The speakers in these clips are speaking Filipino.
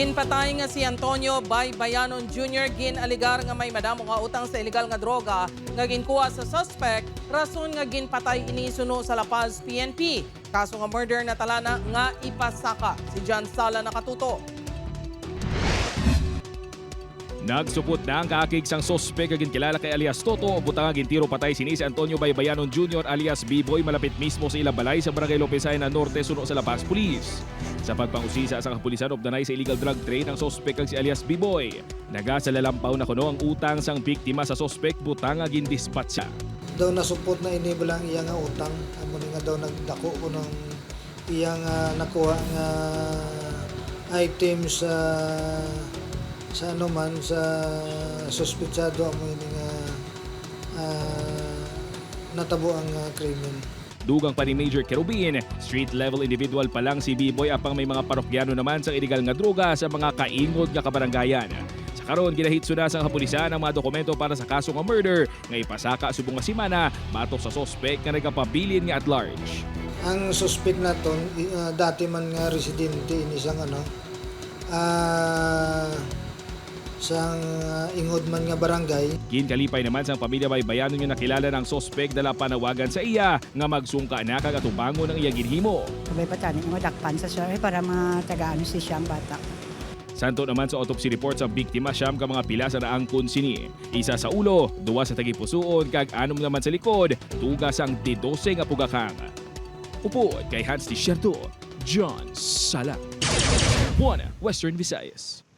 Ginpatay nga si Antonio Baybayanon Jr. gin aligar nga may madamo nga utang sa illegal nga droga nga ginkuha sa suspect rason nga ginpatay ini suno sa La Paz PNP. Kaso nga murder na talana nga ipasaka si John Sala nakatuto. Nagsupot na ang kaakig sang sospek agin kilala kay alias Toto butang agin tiro patay sini si Antonio Baybayanon Jr. alias B-Boy malapit mismo sa ilang balay sa Barangay Lopesay na Norte suno sa La Police. Sa pagpangusisa sa kapulisan night sa illegal drug trade ang sospek kag si alias B-Boy. Naga sa lalampaw na kuno ang utang sang biktima sa sospek butang agin dispatcha. daw nasupot na ini lang iya nga utang amo nga daw nagdako ko ng iya nga nakuha nga items sa sa ano man sa suspetsado amo ini nga ah, natabo ang ah, krimen. Dugang pa ni Major Kerubin, street level individual pa lang si B-Boy apang may mga parokyano naman sa illegal nga droga sa mga kaingod nga kabaranggayan. Sa karon ginahitso na sa kapulisan ang mga dokumento para sa kaso nga murder nga ipasaka subong nga simana batok sa sospek nga nagapabilin nga at large. Ang suspect naton ah, dati man nga residente ini sang ano ah sang ah, ingod man nga barangay Ginkalipay naman sa pamilya Baybayanon nga nakilala ng sospek dala panawagan sa iya nga magsungka na kag atubangon ng iya ginhimo. Sabay pa tanin mo dakpan sa siya eh, para matagaan si siyang bata. Santo naman sa autopsy report sa biktima siyam ka mga pila sa naangkon sini. Isa sa ulo, duwa sa tagipusoon kag anom naman sa likod, tugas ang D12 nga pugakang. Upo kay Hans Tisierto, John Sala. Buona, Western Visayas.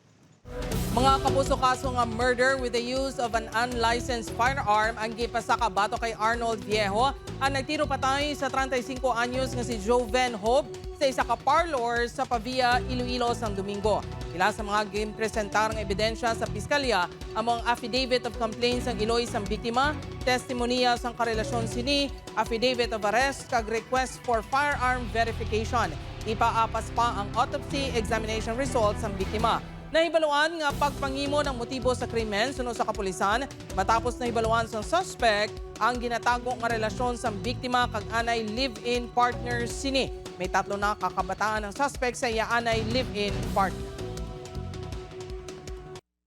Mga kapuso kaso nga murder with the use of an unlicensed firearm ang gipasaka bato kay Arnold Viejo ang nagtiro patay sa 35 anyos nga si Joven Hope sa isa ka parlor sa Pavia, Iloilo sang Domingo. Ila sa mga ginpresentar ng ebidensya sa piskalya among affidavit of complaints ang Iloy sang biktima, testimonya sang karelasyon sini, affidavit of arrest kag request for firearm verification. Ipaapas pa ang autopsy examination results ang biktima. Nahibaluan nga pagpangimo ng motibo sa krimen sunod sa kapulisan matapos nahibaluan sa suspect ang ginatago nga relasyon sa biktima kag anay live-in partner sini. May tatlo na kakabataan ng suspect sa iya anay live-in partner.